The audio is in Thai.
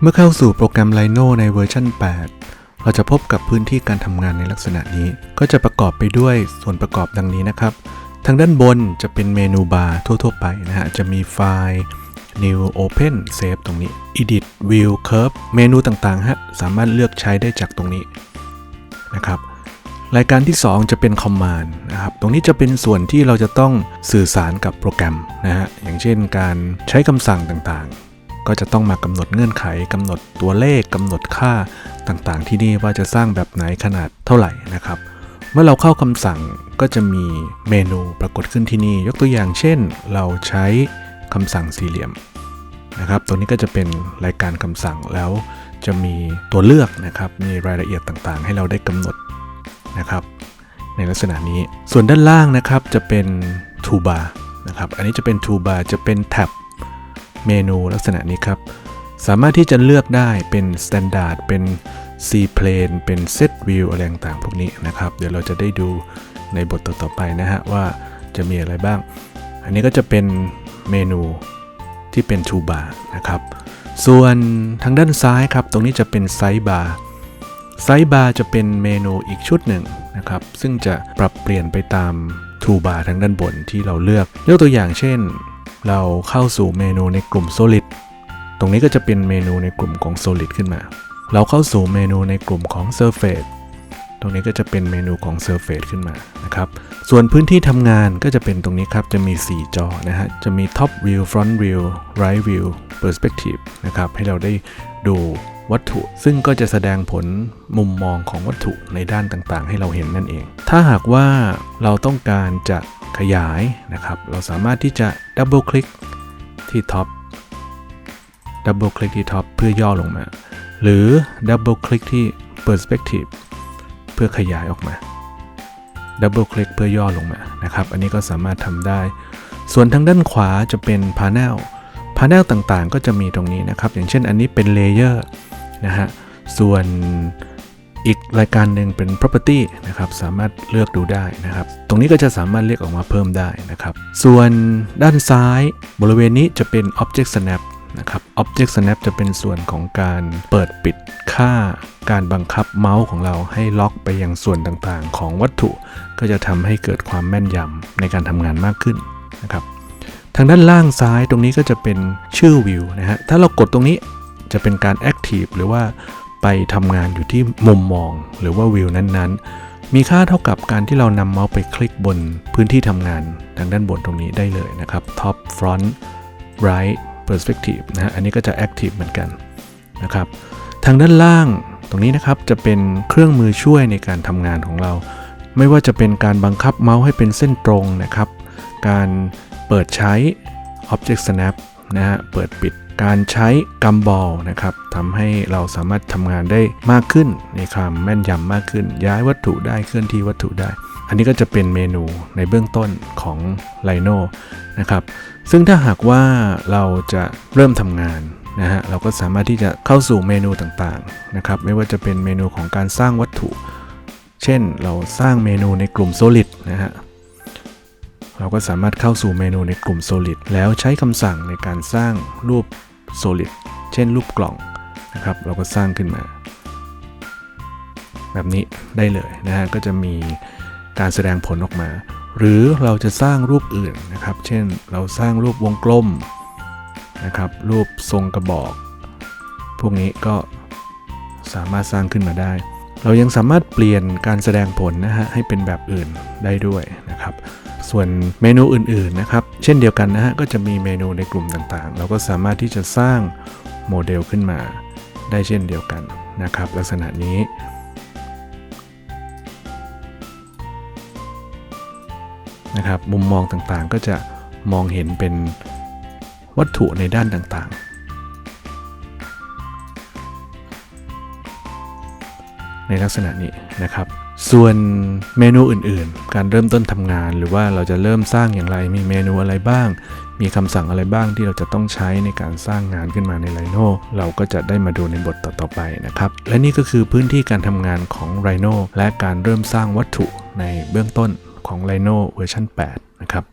เมื่อเข้าสู่โปรแกรม Rhino ในเวอร์ชัน8 เราจะพบกับพื้นที่การทำงานในลักษณะนี้ ก็จะประกอบไปด้วยส่วนประกอบดังนี้นะครับ ทางด้านบนจะเป็นเมนูบาร์ทั่ว ๆ ไปนะฮะ จะมีไฟล์ New Open Save ตรงนี้ Edit View Curve เมนูต่างๆฮะ สามารถเลือกใช้ได้จากตรงนี้นะครับรายการที่ 2 จะเป็น Command นะครับ ตรงนี้จะเป็นส่วนที่เราจะต้องสื่อสารกับโปรแกรมนะฮะ อย่างเช่นการใช้คำสั่งต่างๆ ก็จะต้องมากำหนดเงื่อนไขกำหนดตัวเลขกำหนดค่าต่างๆ ที่นี่ว่าจะสร้างแบบไหนขนาดเท่าไหร่นะครับ เมื่อเราเข้าคำสั่งก็จะมีเมนูปรากฏขึ้นที่นี่ ยกตัวอย่างเช่น เราใช้คำสั่งสี่เหลี่ยมนะครับตัวนี้ก็จะเป็นรายการคำสั่งแล้วจะมีตัวเลือกนะครับมีรายละเอียดต่างๆ ให้เราได้กำหนดนะครับ ในลักษณะนี้ส่วนด้านล่างนะครับจะเป็น toolbar นะครับอันนี้จะเป็น toolbar จะเป็นแท็บ เมนูลักษณะนี้ครับ สามารถที่จะเลือกได้เป็น standard เป็น C plane เป็น set view อะไรต่างๆพวกนี้นะครับ เดี๋ยวเราจะได้ดูในบทต่อๆไปนะฮะว่าจะมีอะไรบ้าง อันนี้ก็จะเป็นเมนูที่เป็น toolbar นะครับ ส่วนทางด้านซ้ายครับ ตรงนี้จะเป็น sidebar ไซบาร์จะเป็นเมนูอีกชุดหนึ่งนะครับ ซึ่งจะปรับเปลี่ยนไปตามทูบาร์ทางด้านบนที่เราเลือก ยกตัวอย่างเช่น เราเข้าสู่เมนูในกลุ่ม Solid ตรงนี้ก็จะเป็นเมนูในกลุ่มของ Solid ขึ้นมา เราเข้าสู่เมนูในกลุ่มของ Surface ตรงนี้ก็จะเป็นเมนูของ Surface ขึ้นมานะครับส่วนพื้นที่ทำงานก็จะเป็นตรงนี้ครับ จะมี 4 จอนะฮะ จะมี Top View Front View Right View Perspective นะครับ ให้เราได้ดู วัตถุ ซึ่งก็จะแสดงผลมุมมองของวัตถุในด้านต่างๆ ให้เราเห็นนั่นเอง ถ้าหากว่าเราต้องการจะขยายนะครับ เราสามารถที่จะดับเบิลคลิกที่ท็อปดับเบิลคลิกที่ท็อปเพื่อย่อลงมา หรือดับเบิลคลิกที่ Perspective เพื่อขยายออกมาดับเบิลคลิกเพื่อย่อลงมานะครับ อันนี้ก็สามารถทำได้ ส่วนทางด้านขวาจะเป็น Panel Panel ต่างๆ ก็จะมีตรงนี้นะครับ อย่างเช่นอันนี้เป็น Layer นะฮะ ส่วนอีกรายการหนึ่งเป็น property นะครับสามารถเลือกดูได้นะครับ ตรงนี้ก็จะสามารถเรียกออกมาเพิ่มได้นะครับ ส่วนด้านซ้ายบริเวณนี้จะเป็น object snap นะครับ object snap จะเป็นส่วนของการเปิดปิดค่าการบังคับเมาส์ของเราให้ล็อกไปยังส่วนต่างๆ ของวัตถุ ก็จะทำให้เกิดความแม่นยำในการทำงานมากขึ้นนะครับ ทางด้านล่างซ้ายตรงนี้ก็จะเป็นชื่อวิวนะฮะ ถ้าเรากดตรงนี้จะเป็นการ Active หรือว่าไปทำงานอยู่ที่มุมมองหรือว่าวิวนั้นๆ มีค่าเท่ากับการที่เรานำเมาส์ไปคลิกบนพื้นที่ทำงานทางด้านบนตรงนี้ได้เลยนะครับ Top Front Right Perspective นะฮะอันนี้ก็จะ Active เหมือนกันนะครับ ทางด้านล่างตรงนี้นะครับจะเป็นเครื่องมือช่วยในการทำงานของเรา ไม่ว่าจะเป็นการบังคับเมาส์ให้เป็นเส้นตรงนะครับ การเปิดใช้ Object Snap นะฮะเปิดปิดการใช้กัมบอลนะครับทำให้เราสามารถทำงานได้มากขึ้นในความแม่นยำมากขึ้น ย้ายวัตถุได้เคลื่อนที่วัตถุได้ อันนี้ก็จะเป็นเมนูในเบื้องต้นของ Rhino นะครับซึ่งถ้าหากว่าเราจะเริ่มทำงานนะฮะเราก็สามารถที่จะเข้าสู่เมนูต่างๆนะครับไม่ว่าจะเป็นเมนูของการสร้างวัตถุ เช่นเราสร้างเมนูในกลุ่ม Solid นะฮะ เราก็สามารถเข้าสู่เมนูในกลุ่ม Solid แล้วใช้คำสั่งในการสร้างรูป Solid เช่นรูปกล่องนะครับ เราก็สร้างขึ้นมา แบบนี้ได้เลยนะฮะก็จะมีการแสดงผลออกมา หรือเราจะสร้างรูปอื่นนะครับ เช่นเราสร้างรูปวงกลมนะครับ รูปทรงกระบอก พวกนี้ก็สามารถสร้างขึ้นมาได้ เรายังสามารถเปลี่ยนการแสดงผลนะฮะให้เป็นแบบอื่นได้ด้วยนะครับ ส่วนเมนูอื่นๆนะครับ เช่นเดียวกันนะฮะก็จะมีเมนูในกลุ่มต่างๆ เราก็สามารถที่จะสร้างโมเดลขึ้นมาได้เช่นเดียวกันนะครับ ลักษณะนี้นะครับมุมมองต่างๆก็จะมองเห็นเป็นวัตถุในด้านต่างๆ ในลักษณะนี้นะครับ ส่วนเมนูอื่นๆ การเริ่มต้นทำงาน หรือว่าเราจะเริ่มสร้างอย่างไร มีเมนูอะไรบ้าง มีคำสั่งอะไรบ้างที่เราจะต้องใช้ในการสร้างงานขึ้นมาใน Rhino เราก็จะได้มาดูในบทต่อๆไปนะครับ และนี่ก็คือพื้นที่การทำงานของ Rhino และการเริ่มสร้างวัตถุในเบื้องต้นของ Rhino เวอร์ชัน8นะครับ